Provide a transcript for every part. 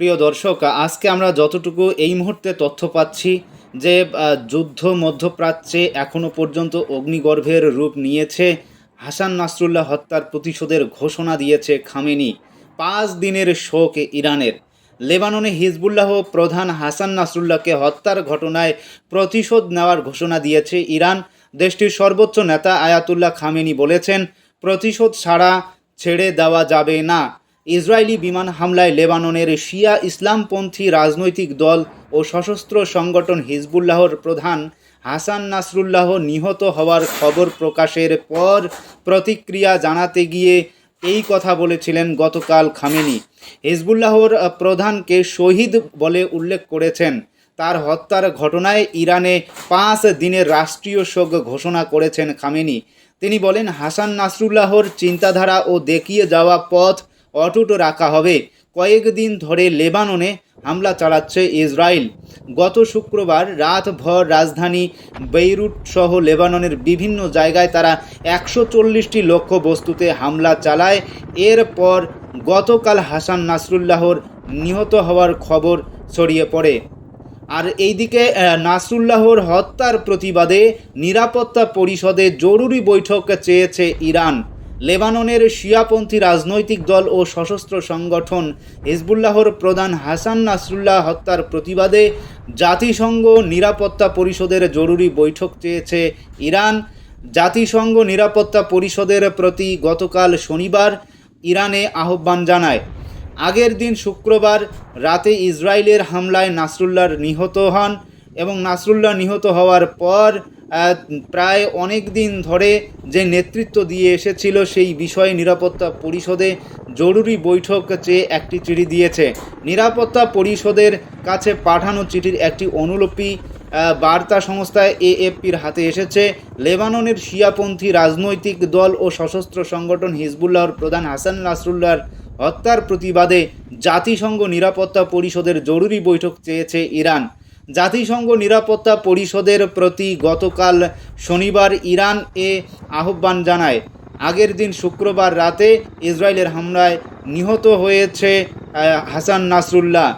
প্রিয় দর্শক, আজকে আমরা যতটুকু এই মুহূর্তে তথ্য পাচ্ছি যে যুদ্ধ মধ্যপ্রাচ্যে এখনও পর্যন্ত অগ্নিগর্ভের রূপ নিয়েছে। হাসান নাসরুল্লাহ হত্যার প্রতিশোধের ঘোষণা দিয়েছে খামেনি। পাঁচ দিনের শোক ইরানের। লেবাননে হিজবুল্লাহ প্রধান হাসান নাসরুল্লাহকে হত্যার ঘটনায় প্রতিশোধ নেওয়ার ঘোষণা দিয়েছে ইরান। দেশটির সর্বোচ্চ নেতা আয়াতুল্লাহ খামেনি বলেছেন, প্রতিশোধ ছাড়া ছেড়ে দেওয়া যাবে না। ইসরায়েলি বিমান হামলায় লেবাননের শিয়া ইসলামপন্থী রাজনৈতিক দল ও সশস্ত্র সংগঠন হিজবুল্লাহর প্রধান হাসান নাসরুল্লাহ নিহত হওয়ার খবর প্রকাশের পর প্রতিক্রিয়া জানাতে গিয়ে এই কথা বলেছিলেন গতকাল খামেনি। হিজবুল্লাহর প্রধানকে শহীদ বলে উল্লেখ করেছেন। তার হত্যার ঘটনায় ইরানে পাঁচ দিনের রাষ্ট্রীয় শোক ঘোষণা করেছেন খামেনি। তিনি বলেন, হাসান নাসরুল্লাহর চিন্তাধারা ও দেখিয়ে যাওয়া পথ অটুট রাখা হবে। কয়েকদিন ধরে লেবাননে হামলা চালাচ্ছে ইসরায়েল। গত শুক্রবার রাতভর রাজধানী বেইরুট সহ লেবাননের বিভিন্ন জায়গায় তারা একশো চল্লিশটি লক্ষ্য বস্তুতে হামলা চালায়। এরপর গতকাল হাসান নাসরুল্লাহর নিহত হওয়ার খবর ছড়িয়ে পড়ে। আর এইদিকে নাসরুল্লাহর হত্যার প্রতিবাদে নিরাপত্তা পরিষদে জরুরি বৈঠক চেয়েছে ইরান। লেবাননের শিয়াপন্থী রাজনৈতিক দল ও সশস্ত্র সংগঠন হিজবুল্লাহর প্রধান হাসান নাসরুল্লাহ হত্যার প্রতিবাদে জাতিসংঘ নিরাপত্তা পরিষদের জরুরি বৈঠক চেয়েছে ইরান। জাতিসংঘ নিরাপত্তা পরিষদের প্রতি গতকাল শনিবার ইরানে আহ্বান জানায়। আগের দিন শুক্রবার রাতে ইসরায়েলের হামলায় নাসরুল্লাহর নিহত হন এবং নাসরুল্লাহ নিহত হওয়ার পর প্রায় অনেক দিন ধরে যে নেতৃত্ব দিয়ে এসেছিল সেই বিষয়ে নিরাপত্তা পরিষদে জরুরি বৈঠক চেয়ে একটি চিঠি দিয়েছে। নিরাপত্তা পরিষদের কাছে পাঠানো চিঠির একটি অনুলিপি বার্তা সংস্থা এএফপির হাতে এসেছে। লেবাননের শিয়াপন্থী রাজনৈতিক দল ও সশস্ত্র সংগঠন হিজবুল্লাহর প্রধান হাসান নাসরুল্লাহর হত্যার প্রতিবাদে জাতিসংঘ নিরাপত্তা পরিষদের জরুরি বৈঠক চেয়েছে ইরান। জাতিসংঘ নিরাপত্তা পরিষদের প্রতি গতকাল শনিবার ইরান এ আহ্বান জানায়। আগের দিন শুক্রবার রাতে ইসরায়েলের হামলায় নিহত হয়েছে হাসান নাসরুল্লাহ।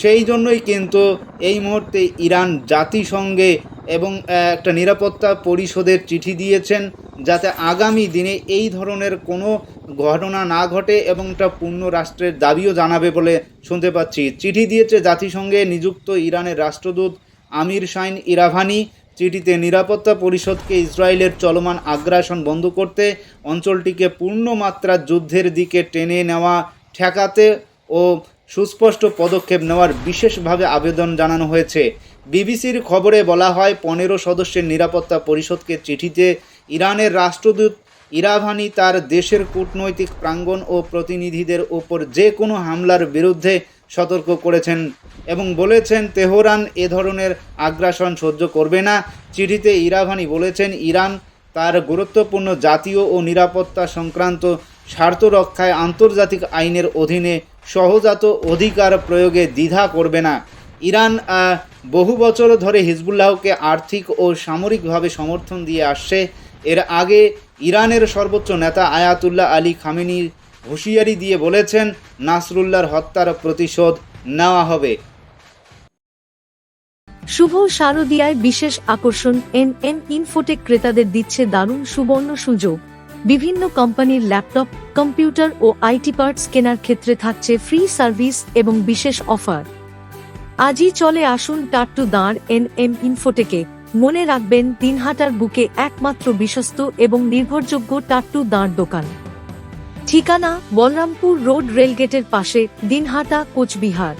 সেই জন্যই কিন্তু এই মুহূর্তে ইরান জাতিসংঘে এবং একটা নিরাপত্তা পরিষদের চিঠি দিয়েছেন। যাতে আগামী দিনে এই ধরনের কোনো ঘটনা না ঘটে এবং একটা পূর্ণ রাষ্ট্রের দাবিও জানাবে বলে শুনতে পাচ্ছি। চিঠি দিয়েছে জাতিসংঘে নিযুক্ত ইরানের রাষ্ট্রদূত আমির শাইন ইরাভানি। চিঠিতে নিরাপত্তা পরিষদকে ইসরায়েলের চলমান আগ্রাসন বন্ধ করতে, অঞ্চলটিকে পূর্ণ পূর্ণমাত্রার যুদ্ধের দিকে টেনে নেওয়া ঠেকাতে ও সুস্পষ্ট পদক্ষেপ নেওয়ার বিশেষভাবে আবেদন জানানো হয়েছে। বিবিসির খবরে বলা হয়, পনেরো সদস্যের নিরাপত্তা পরিষদকে চিঠিতে ইরানের রাষ্ট্রদূত ইরাভানি তার দেশের কূটনৈতিক প্রাঙ্গণ ও প্রতিনিধিদের ওপর যে কোনো হামলার বিরুদ্ধে সতর্ক করেছেন এবং বলেছেন তেহরান এ ধরনের আগ্রাসন সহ্য করবে না। চিঠিতে ইরাভানি বলেছেন, ইরান তার গুরুত্বপূর্ণ জাতীয় ও নিরাপত্তা সংক্রান্ত স্বার্থ রক্ষায় আন্তর্জাতিক আইনের অধীনে সহজাত অধিকার প্রয়োগে দ্বিধা করবে না। ইরান বহু বছর ধরে হিজবুল্লাহকে আর্থিক ও সামরিকভাবে সমর্থন দিয়ে আসছে। এর আগে ইরানের সর্বোচ্চ নেতা আয়াতুল্লাহ আলী খামেনি হুঁশিয়ারি দিয়ে বলেছেন, নাসরুল্লাহর হত্যার প্রতিশোধ নেওয়া হবে। শুভ শারদিয়ায় বিশেষ আকর্ষণ, এন এন ইনফোটেক ক্রেতাদের দিচ্ছে দারুণ সুবর্ণ সুযোগ। বিভিন্ন কোম্পানির ল্যাপটপ, কম্পিউটার ও আইটি পার্টস কেনার ক্ষেত্রে থাকছে ফ্রি সার্ভিস এবং বিশেষ অফার। আজই চলে আসুন টাট্টু দাঁড় এন এম ইনফোটেকে। মনে রাখবেন, দিনহাটার বুকে একমাত্র বিশ্বস্ত এবং নির্ভরযোগ্য টাট্টু দাঁড় দোকান। ঠিকানা বলরামপুর রোড রেলগেটের পাশে দিনহাটা কোচবিহার।